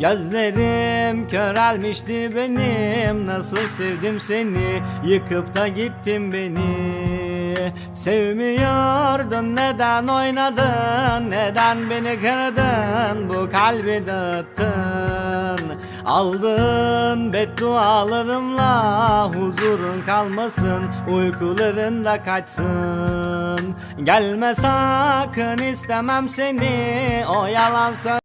Gözlerim körelmişti benim. Nasıl sevdim seni? Yıkıp da gittin beni. Sevmiyordun. Neden oynadın? Neden beni kırdın? Bu kalbi dağıttın. Aldın beddualarımla. Huzurun kalmasın. Uykuların da kaçsın. Gelme sakın. İstemem seni. O yalan